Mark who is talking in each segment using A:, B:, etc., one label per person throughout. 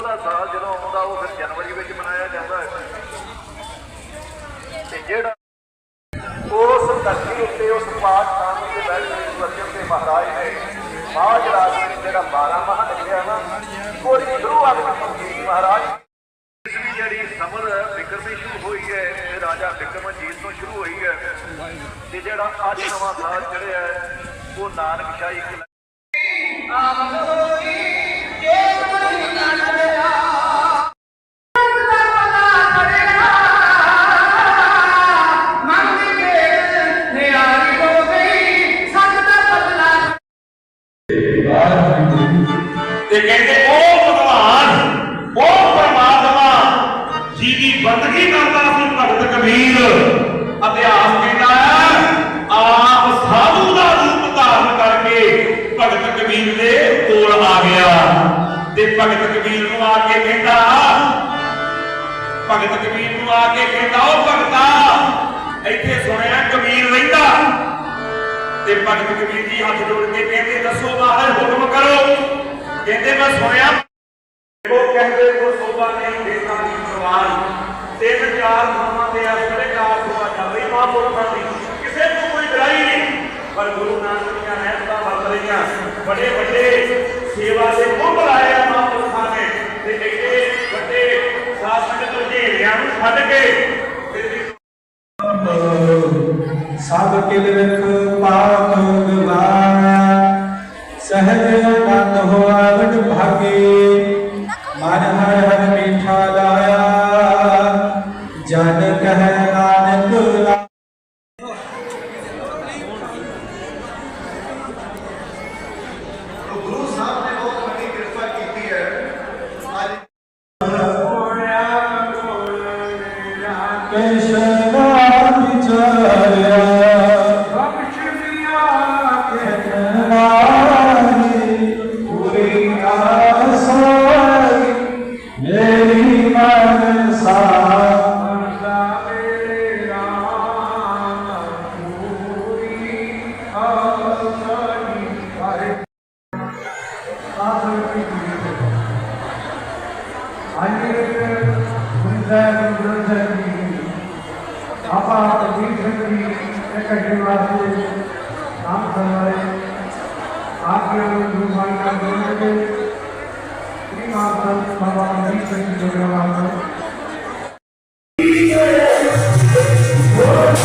A: ਉਹਦਾ ਸਾਲ ਜਦੋਂ ਆਉਂਦਾ, ਉਹ ਫਿਰ ਜਨਵਰੀ ਵਿੱਚ ਮਨਾਇਆ ਜਾਂਦਾ ਹੈ। ਤੇ ਜਿਹੜਾ ਉਸ ਧਰਤੀ ਉੱਤੇ, ਉਸ ਪਾਕਿਸਤਾਨ ਦੇ ਬੈਠੇ ਵਰਜਨ ਦੇ ਮਹਾਰਾਜ ਨੇ ਮਾਜ ਰਾਜ ਜਿਹੜਾ 12 ਮਾਹ ਲਿਖਿਆ ਨਾ ਕੋਈ ਗੁਰੂ ਆਪਣੀ ਮਹਾਰਾਜ, ਇਸ ਵੀ ਜਿਹੜੀ ਸਮਰ ਫਿਕਰ ਦੀ ਸ਼ੁਰੂ ਹੋਈ ਹੈ ਰਾਜਾ ਵਿਕਰਮਜੀਤ ਤੋਂ ਸ਼ੁਰੂ ਹੋਈ ਹੈ। ਤੇ ਜਿਹੜਾ ਅੱਜ ਨਵਾਂ ਸਾਲ ਚੜਿਆ ਉਹ ਨਾਨਕ ਸ਼ਾਹੀ
B: ਆਮਨ
C: ਉਹ ਭਗਵਾਨ ਉਹ ਪਰਮਾਤਮਾ ਜਿਹਦੀ ਬੰਦਗੀ ਕਰਦਾ ਸੀ ਭਗਤ ਕਬੀਰ। ਇਤਿਹਾਸ ਕਹਿੰਦਾ ਆਪ ਸਾਧੂ ਦਾ ਰੂਪ ਧਾਰਨ ਕਰਕੇ ਭਗਤ ਕਬੀਰ ਦੇ ਕੋਲ ਆ ਗਿਆ। ਤੇ ਭਗਤ ਕਬੀਰ ਨੂੰ ਆ ਕੇ ਕਹਿੰਦਾ, ਭਗਤ ਕਬੀਰ ਨੂੰ ਆ ਕੇ ਕਹਿੰਦਾ ਉਹ ਭਗਤਾ, ਇੱਥੇ ਸੁਣਿਆ ਕਬੀਰ ਰਹਿੰਦਾ? ਤੇ ਭਗਤ ਕਬੀਰ ਜੀ ਹੱਥ ਜੋੜ ਕੇ ਕਹਿੰਦੇ, ਦੱਸੋ ਮਹਾਰਾਜ, ਹੁਕਮ ਕਰੋ ਕਹਿੰਦੇ ਮੈਂ ਸੁਣਿਆ ਉਹ ਕਹਿੰਦੇ ਕੋ ਸੋਭਾ ਨਹੀਂ ਦੇਤਾ ਦੀ ਪ੍ਰਵਾਨ ਤਿੰਨ ਚਾਰ ਥਾਵਾਂ ਤੇ ਅਸਲੇ ਕਾਰ ਸੋਭਾ ਚੱਲ ਰਹੀ ਮਹਾਂਪੁਰਖਾਂ ਦੀ। ਕਿਸੇ ਨੂੰ ਕੋਈ ਬੁਰਾਈ ਨਹੀਂ। ਪਰ ਗੁਰੂ ਨਾਨਕ ਦੀਆਂ ਰਹਿਮਤਾਂ ਵਰਤ ਰਹੀਆਂ। ਬੜੇ ਵੱਡੇ ਸੇਵਾ ਦੇ ਮੁੱਢ ਲਾਏ ਆ ਮਹਾਂਪੁਰਖਾਂ ਨੇ। ਤੇ ਐਡੇ ਵੱਡੇ ਸਾਧ ਸੰਗਤ ਝੇੜਿਆਂ ਨੂੰ ਛੱਡ ਕੇ ਤੇ
D: ਸਭ ਕਿਲ ਪੂਰੀ ਆਸਾਈ ਮੇਰੀ ਮਨ ਸਾਦਾ
E: ਮੇਰਾ ਪੂਰੀ ਆਸਾਈ ਹਰੇ ਆਸਰ ਕੀ ਆਈਏ ਗੁਰਦਾਸ ਗੁਰਦਾਸ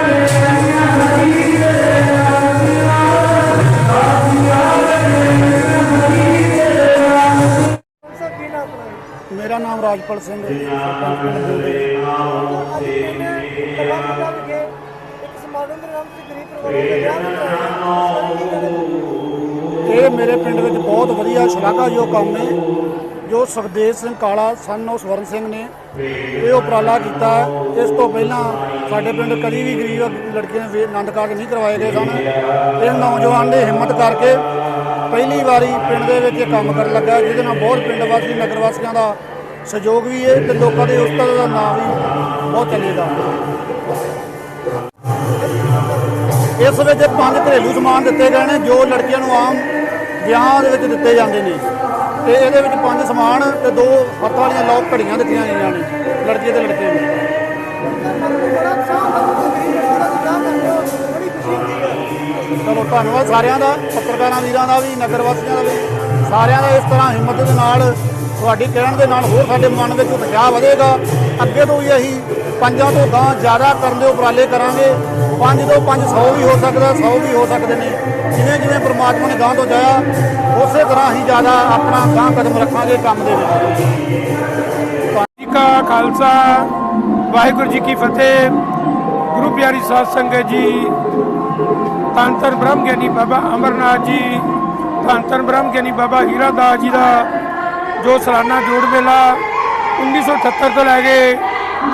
E: ਜੀ ਆਪਾ ਤਜੀਬ ਸੰਗੀ ਇੱਕ
F: ਅੱਗੇ
G: ਵਾਸਤੇ ਨਾਮ ਕਰਵਾਏ ਆਪ ਨੂੰ ਗੁਰਬਾਣੀ ਦਾ ਜੋੜ
F: ਇਹ ਮੇਰੇ ਪਿੰਡ ਵਿੱਚ ਬਹੁਤ ਵਧੀਆ ਸ਼ਲਾਘਾਯੋਗ ਕੰਮ ਹੈ ਜੋ ਸੁਖਦੇਵ ਸਿੰਘ ਕਾਲਾ ਸਨ ਉਹ ਸਵਰਨ ਸਿੰਘ ਨੇ ਇਹ ਉਪਰਾਲਾ ਕੀਤਾ ਹੈ। ਇਸ ਤੋਂ ਪਹਿਲਾਂ ਸਾਡੇ ਪਿੰਡ ਕਦੀ ਵੀ ਗਰੀਬ ਲੜਕੀਆਂ ਦੇ ਆਨੰਦ ਕਾਰਜ ਨਹੀਂ ਕਰਵਾਏ ਗਏ ਸਨ ਇਹ ਨੌਜਵਾਨ ਨੇ ਹਿੰਮਤ ਕਰਕੇ ਪਹਿਲੀ ਵਾਰੀ ਪਿੰਡ ਦੇ ਵਿੱਚ ਇਹ ਕੰਮ ਕਰਨ ਲੱਗਾ ਜਿਹਦੇ ਨਾਲ ਬਹੁਤ ਪਿੰਡ ਵਾਸੀ, ਨਗਰ ਵਾਸੀਆਂ ਦਾ ਸਹਿਯੋਗ ਵੀ ਹੈ ਤੇ ਲੋਕਾਂ ਦੇ ਉਸਤਤ ਦਾ ਨਾਮ ਵੀ ਬਹੁਤ ਚੱਲੇਗਾ ਇਸ ਵਿੱਚ ਪੰਜ ਘਰੇਲੂ ਸਮਾਨ ਦਿੱਤੇ ਗਏ ਨੇ ਜੋ ਲੜਕੀਆਂ ਨੂੰ ਆਮ ਵਿਆਹਾਂ ਦੇ ਵਿੱਚ ਦਿੱਤੇ ਜਾਂਦੇ ਨੇ। ਤੇ ਇਹਦੇ ਵਿੱਚ ਪੰਜ ਸਮਾਨ ਤੇ ਦੋ ਹੱਥਾਂ ਵਾਲੀਆਂ ਲੋਕ ਘੜੀਆਂ ਦਿੱਤੀਆਂ ਗਈਆਂ ਨੇ ਲੜਕੀ ਤੇ ਲੜਕੇ ਨੂੰ। ਚਲੋ ਧੰਨਵਾਦ ਸਾਰਿਆਂ ਦਾ, ਪੱਤਰਕਾਰਾਂ ਵੀਰਾਂ ਦਾ ਵੀ ਨਗਰ ਵਾਸੀਆਂ ਦਾ ਵੀ। ਸਾਰਿਆਂ ਦਾ ਇਸ ਤਰ੍ਹਾਂ ਹਿੰਮਤ ਦੇ ਨਾਲ, ਤੁਹਾਡੀ ਕਹਿਣ ਦੇ ਨਾਲ ਹੋਰ ਸਾਡੇ ਮਨ ਵਿੱਚ ਉਤਸ਼ਾਹ ਵਧੇਗਾ। ਅੱਗੇ ਤੋਂ ਵੀ ਅਸੀਂ ਪੰਜਾਂ ਤੋਂ ਗਾਂ ਜ਼ਿਆਦਾ ਕਰਨ ਦੇ ਉਪਰਾਲੇ ਕਰਾਂਗੇ। ਪੰਜ ਤੋਂ ਪੰਜ 100 ਵੀ ਹੋ ਸਕਦਾ 100 ਵੀ ਹੋ ਸਕਦੇ ਨੇ। ਜਿਵੇਂ ਜਿਵੇਂ ਪ੍ਰਮਾਤਮਾ ਨੇ ਗਾਂ ਤੋਂ ਜਾਇਆ, ਉਸੇ ਤਰ੍ਹਾਂ ਹੀ ਜ਼ਿਆਦਾ ਆਪਣਾ ਗਾਂ ਕਦਮ ਰੱਖਾਂਗੇ ਕੰਮ ਦੇ ਵਿੱਚ।
H: ਜੀ ਕਾ ਖਾਲਸਾ, ਵਾਹਿਗੁਰੂ ਜੀ ਕੀ ਫਤਿਹ। ਗੁਰੂ ਪਿਆਰੀ ਸਾਧ ਸੰਗਤ ਜੀ ਧੰਨ ਧੰਨ ਬ੍ਰਹਮ ਗਿਆਨੀ ਬਾਬਾ ਅਮਰਨਾਥ ਜੀ ਧੰਨ ਧੰਨ ਬ੍ਰਹਮ ਗਿਆਨੀ ਬਾਬਾ ਹੀਰਾ ਦਾਸ ਜੀ ਦਾ ਜੋ ਸਾਲਾਨਾ ਜੋੜ ਮੇਲਾ 1978 ਤੋਂ ਲੈ ਕੇ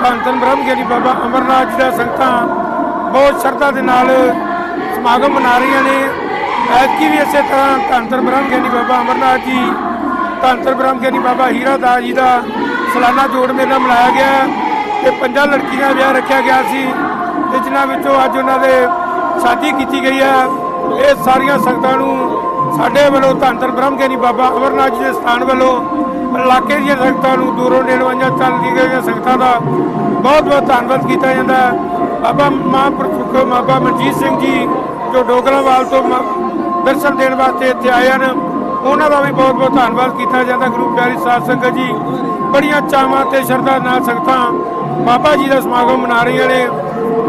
H: ਧੰਨ ਧੰਨ ਬ੍ਰਹਮ ਗਿਆਨੀ ਬਾਬਾ ਅਮਰਨਾਥ ਜੀ ਦਾ ਸੰਗਤਾਂ ਬਹੁਤ ਸ਼ਰਧਾ ਦੇ ਨਾਲ ਸਮਾਗਮ ਮਨਾ ਰਹੀਆਂ ਨੇ। ਐਤਕੀ ਵੀ ਇਸੇ ਤਰ੍ਹਾਂ ਧੰਨ ਧੰਨ ਬ੍ਰਹਮ ਗਿਆਨੀ ਬਾਬਾ ਅਮਰਨਾਥ ਜੀ ਧੰਨ ਧੰਨ ਬ੍ਰਹਮ ਗਿਆਨੀ ਬਾਬਾ ਹੀਰਾ ਦਾਸ ਜੀ ਦਾ ਸਾਲਾਨਾ ਜੋੜ ਮੇਲਾ ਮਨਾਇਆ ਗਿਆ ਤੇ ਪੰਜਾਂ ਲੜਕੀਆਂ ਦਾ ਵਿਆਹ ਰੱਖਿਆ ਗਿਆ ਸੀ ਤੇ ਜਿਨ੍ਹਾਂ ਵਿੱਚੋਂ ਅੱਜ ਉਹਨਾਂ ਦੇ ਸ਼ਾਦੀ ਕੀਤੀ ਗਈ ਹੈ। ਇਹ ਸਾਰੀਆਂ ਸੰਗਤਾਂ ਨੂੰ ਸਾਡੇ ਵੱਲੋਂ ਧੰਨ ਧੰਨ ਬ੍ਰਹਮ ਗਿਆਨੀ ਬਾਬਾ ਅਮਰਨਾਥ ਜੀ ਦੇ ਸਥਾਨ ਵੱਲੋਂ ਇਲਾਕੇ ਦੀਆਂ ਸੰਗਤਾਂ ਨੂੰ ਦੂਰੋਂ ਨੇੜਵਾਈਆਂ ਚੱਲ ਕੇ ਗਈਆਂ ਸੰਗਤਾਂ ਦਾ ਬਹੁਤ ਬਹੁਤ ਧੰਨਵਾਦ ਕੀਤਾ ਜਾਂਦਾ ਹੈ। ਬਾਬਾ ਮਹਾਂਪੁਰਖ ਬਾਬਾ ਮਨਜੀਤ ਸਿੰਘ ਜੀ ਜੋ ਡੋਗਰਾਵਾਲ ਤੋਂ ਦਰਸ਼ਨ ਦੇਣ ਵਾਸਤੇ ਇੱਥੇ ਆਏ ਹਨ, ਉਹਨਾਂ ਦਾ ਵੀ ਬਹੁਤ ਬਹੁਤ ਧੰਨਵਾਦ ਕੀਤਾ ਜਾਂਦਾ। ਗੁਰੂ ਪਿਆਰੀ ਸਾਧ ਸੰਗਤ ਜੀ, ਬੜੀਆਂ ਚਾਵਾਂ ਤੇ ਸ਼ਰਧਾ ਨਾਲ ਸੰਗਤਾਂ ਬਾਬਾ ਜੀ ਦਾ ਸਮਾਗਮ ਮਨਾ ਰਹੀਆਂ ਨੇ।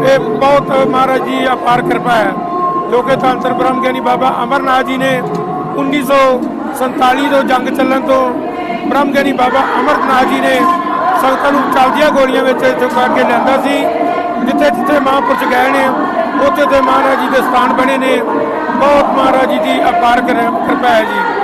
H: ਇਹ ਬਹੁਤ ਮਹਾਰਾਜ ਜੀ ਅਪਾਰ ਕਿਰਪਾ ਹੈ। ਜੋ ਕਿ ਧੰਨ ਬ੍ਰਹਮ ਗਿਆਨੀ ਬਾਬਾ ਅਮਰਨਾਥ ਜੀ ਨੇ 1947 ਤੋਂ ਜੰਗ ਚੱਲਣ ਤੋਂ ਬ੍ਰਹਮ ਗਿਆਨੀ ਬਾਬਾ ਅਮਰਨਾਥ ਜੀ ਨੇ ਸੰਗਤਾਂ ਨੂੰ ਚੱਲਦੀਆਂ ਗੋਲੀਆਂ ਵਿੱਚ ਚੁਕਾ ਕੇ ਲਿਆਂਦਾ ਸੀ, ਜਿੱਥੇ ਜਿੱਥੇ ਮਹਾਂਪੁਰਸ਼ ਗਏ ਨੇ, ਉੱਥੇ ਤੇ ਮਹਾਰਾਜ ਜੀ ਦੇ ਸਥਾਨ ਬਣੇ ਨੇ। ਬਹੁਤ ਮਹਾਰਾਜ ਜੀ ਦੀ ਅਪਾਰ ਕਿਰ- ਕਿਰਪਾ ਹੈ ਜੀ।